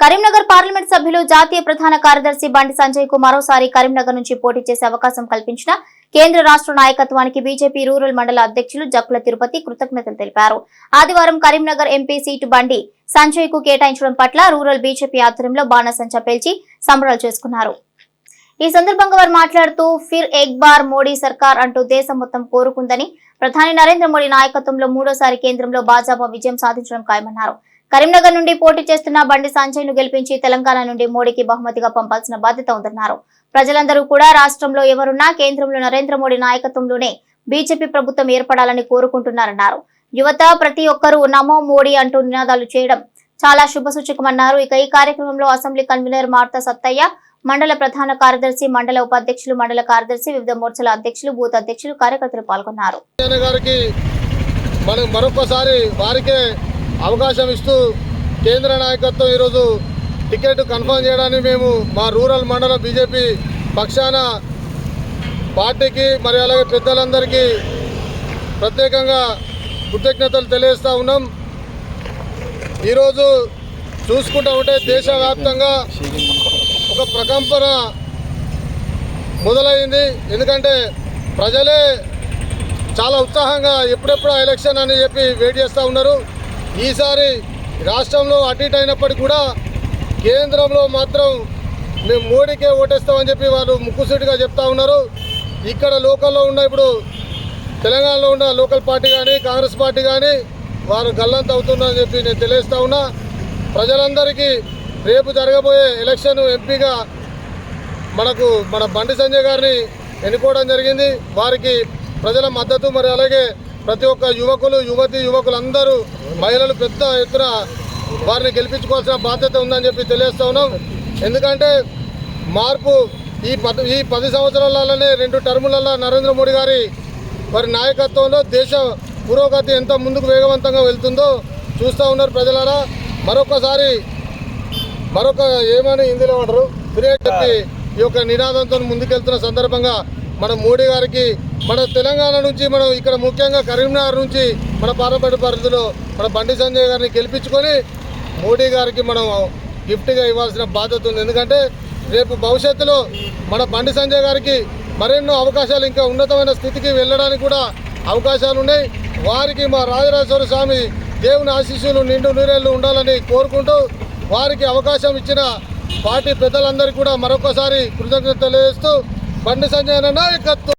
Karimnagar parliament సభ్యులు జాతీయ ప్రధాన కార్యదర్శి బండి సంజయ్కు మరోసారి కరీంనగర్ నుంచి పోటీ చేసే అవకాశం కల్పించిన కేంద్ర రాష్ట్ర నాయకత్వానికి బీజేపీ రూరల్ మండల అధ్యక్షులు జక్కుల తిరుపతి కృతజ్ఞతలు తెలిపారు. ఆదివారం కరీంనగర్ ఎంపీ సీటు బండి సంజయ్కు కేటాయించడం పట్ల రూరల్ బీజేపీ ఆధ్వర్యంలో బాణసంచా పేల్చి సంబరాలు చేసుకున్నారు. ఈ సందర్భంగా వారు మాట్లాడుతూ ఫిర్ ఎక్ బార్ మోడీ సర్కార్ అంటూ దేశం మొత్తం కోరుకుందని ప్రధాని నరేంద్ర మోడీ నాయకత్వంలో మూడోసారి కేంద్రంలో భాజపా విజయం సాధించడం ఖాయమన్నారు. కరీంనగర్ నుండి పోటీ చేస్తున్న బండి సంజయ్ను గెలిపించి తెలంగాణ నుండి మోడీకి బహుమతిగా పంపాల్సిన బాధ్యత ఉందన్నారు. ప్రజలందరూ కూడా రాష్ట్రంలో ఎవరున్నా కేంద్రంలో నరేంద్ర మోడీ నాయకత్వంలోనే బీజేపీ ప్రభుత్వం ఏర్పడాలని కోరుకుంటున్నారన్నారు. యువత ప్రతి ఒక్కరూ నమో మోడీ అంటూ నినాదాలు చేయడం చాలా శుభసూచకమన్నారు. ఇక ఈ కార్యక్రమంలో అసెంబ్లీ కన్వీనర్ మార్తా సత్తయ్య మండల ప్రధాన కార్యదర్శి మండల ఉపాధ్యక్షులు మండల కార్యదర్శి వివిధ మోర్చల అధ్యక్షులు బూత్ అధ్యక్షులు కార్యకర్తలు పాల్గొన్నారు. మనం మరొకసారి వారికే అవకాశం ఇస్తూ కేంద్ర నాయకత్వం ఈరోజు టికెట్ కన్ఫర్మ్ చేయడానికి మేము మా రూరల్ మండల బీజేపీ పక్షాన పార్టీకి మరి అలాగే పెద్దలందరికీ ప్రత్యేకంగా కృతజ్ఞతలు తెలియజేస్తూ ఉన్నాం. ఈరోజు చూసుకుంటూ ఉంటే దేశవ్యాప్తంగా ఒక ప్రకంపన మొదలైంది. ఎందుకంటే ప్రజలే చాలా ఉత్సాహంగా ఎప్పుడెప్పుడు ఎలక్షన్ అని చెప్పి వెయిట్ చేస్తూ ఉన్నారు. ఈసారి రాష్ట్రంలో అటు అయినప్పటికీ కూడా కేంద్రంలో మాత్రం మేము మోడీకే ఓటేస్తామని చెప్పి వాళ్ళు ముక్కుసూటిగా చెప్తా ఉన్నారు. ఇక్కడ లోకల్లో ఉన్న ఇప్పుడు తెలంగాణలో ఉన్న లోకల్ పార్టీ కానీ కాంగ్రెస్ పార్టీ కానీ వారు గల్లంత అవుతున్నారని చెప్పి నేను తెలియజేస్తా ఉన్నా. ప్రజలందరికీ రేపు జరగబోయే ఎలక్షన్ ఎంపీగా మనకు మన బండి సంజయ్ గారిని ఎన్నుకోవడం జరిగింది. వారికి ప్రజల మద్దతు మరి అలాగే ప్రతి ఒక్క యువకులు యువతి యువకులందరూ మహిళలు పెద్ద ఎత్తున వారిని గెలిపించుకోవాల్సిన బాధ్యత ఉందని చెప్పి తెలియజేస్తా ఉన్నాం. ఎందుకంటే మార్పు ఈ పది ఈ పది సంవత్సరాలలోనే రెండు టర్ములలో నరేంద్ర మోడీ గారి వారి నాయకత్వంలో దేశ పురోగతి ఎంత ముందుకు వేగవంతంగా వెళ్తుందో చూస్తూ ఉన్నారు ప్రజలారా. మరొకసారి మరొక ఏమని హిందీలో అంటారు? ఫిర్యాదు చెప్పి ఈ యొక్క నినాదంతో ముందుకెళ్తున్న సందర్భంగా మన మోడీ గారికి మన తెలంగాణ నుంచి మనం ఇక్కడ ముఖ్యంగా కరీంనగర్ నుంచి మన పార్లమెంటు పరిధిలో మన బండి సంజయ్ గారిని గెలిపించుకొని మోడీ గారికి మనం గిఫ్ట్గా ఇవ్వాల్సిన బాధ్యత ఉంది. ఎందుకంటే రేపు భవిష్యత్తులో మన బండి సంజయ్ గారికి మరెన్నో అవకాశాలు ఇంకా ఉన్నతమైన స్థితికి వెళ్ళడానికి కూడా అవకాశాలు ఉన్నాయి. వారికి మా రాజరాజేశ్వర స్వామి దేవుని ఆశీస్సులు నిండు నూరేళ్ళు ఉండాలని కోరుకుంటూ వారికి అవకాశం ఇచ్చిన పార్టీ పెద్దలందరికీ కూడా మరొకసారి కృతజ్ఞతలు తెలియజేస్తూ బండి సంజయ్ అన్న నాయకత్వం.